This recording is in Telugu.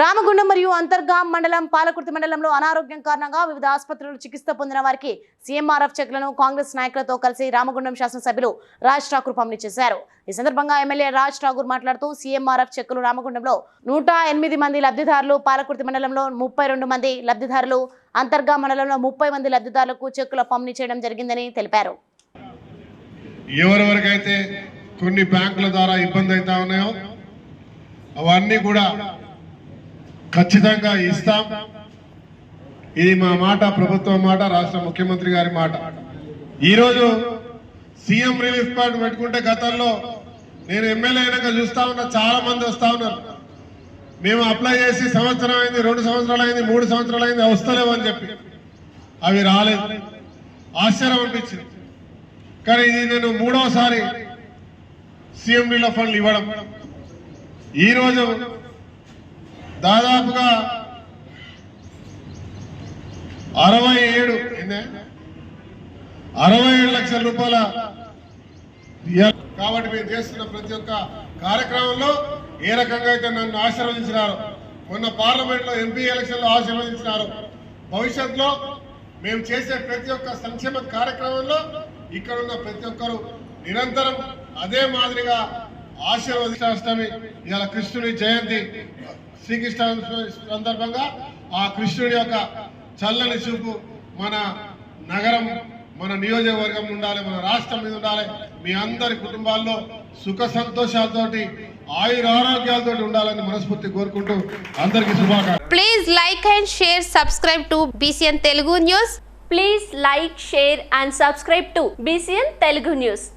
రామగుండం మరియు అంతర్గాం మండలం పాలకుర్తి మండలంలో అనారోగ్యం కారణంగా వివిధ ఆసుపత్రులు చికిత్స పొందిన వారికి సీఎంఆర్ఎఫ్ చెక్లను కాంగ్రెస్ నాయకులతో కలిసి రామగుండం శాసనసభ్యులు రాజ్ ఠాకూర్ పంపిణీ చేశారు. ఈ సందర్భంగా ఎమ్మెల్యే రాజ్ ఠాకూర్ మాట్లాడుతూ సీఎంఆర్ఎఫ్ చెక్కులు రామగుండంలో నూట ఎనిమిది మంది లబ్ధిదారులు పాలకుర్తి మండలంలో ముప్పై రెండు మంది లబ్ధిదారులు అంతర్గా మండలంలో ముప్పై మంది లబ్ధిదారులకు చెక్కుల పంపిణీ చేయడం జరిగిందని తెలిపారు. ఎవరెవరికైతే కొన్ని బ్యాంకుల ద్వారా ఇబ్బంది అవుతా ఉన్నాయో అవన్నీ కూడా ఖచ్చితంగా ఇస్తాం. ఇది మా మాట ప్రభుత్వం మాట రాష్ట్ర ముఖ్యమంత్రి గారి మాట. ఈరోజు సీఎం రిలీఫ్ ఫండ్ పెట్టుకుంటే గతంలో నేను ఎమ్మెల్యే అయినాక చూస్తా ఉన్నా చాలా మంది వస్తా ఉన్నారు. మేము అప్లై చేసి సంవత్సరం అయింది రెండు సంవత్సరాలు అయింది మూడు సంవత్సరాలు అయింది వస్తలేవు అని చెప్పి. అవి రాలేదు. ఆశ్చర్యం అనిపించింది. కానీ ఇది నేను మూడవసారి సీఎం రిలీఫ్ ఫండ్లు ఇవ్వడం. ఈరోజు దాదాపుగా అరవై ఏడు అరవై ఏడు లక్షల రూపాయల కాబట్టి మేము చేస్తున్న ప్రతి ఒక్క కార్యక్రమంలో ఏ రకంగా అయితే నన్ను ఆశీర్వదించినారు మొన్న పార్లమెంట్లో ఎంపీ ఎలక్షన్లో ఆశీర్వదించినారు భవిష్యత్తులో మేము చేసే ప్రతి ఒక్క సంక్షేమ కార్యక్రమంలో ఇక్కడ ఉన్న ప్రతి ఒక్కరు నిరంతరం అదే మాదిరిగా ఆశీర్వదిష్టాష్టమి ఇవాళ కృష్ణుడి జయంతి శ్రీకృష్ణ సందర్భంగా ఆ కృష్ణుడి యొక్క చల్లని చూపు మన నగరం మన నియోజకవర్గం ఉండాలి మన రాష్ట్రం మీద ఉండాలి. మీ అందరి కుటుంబాల్లో సుఖ సంతోషాలతోటి ఆయుర ఆరోగ్యాలతో ఉండాలని మనస్ఫూర్తి కోరుకుంటూ అందరికీ శుభాకాంక్షలు. Please like and share subscribe to BCN Telugu news please like share and subscribe to BCN Telugu news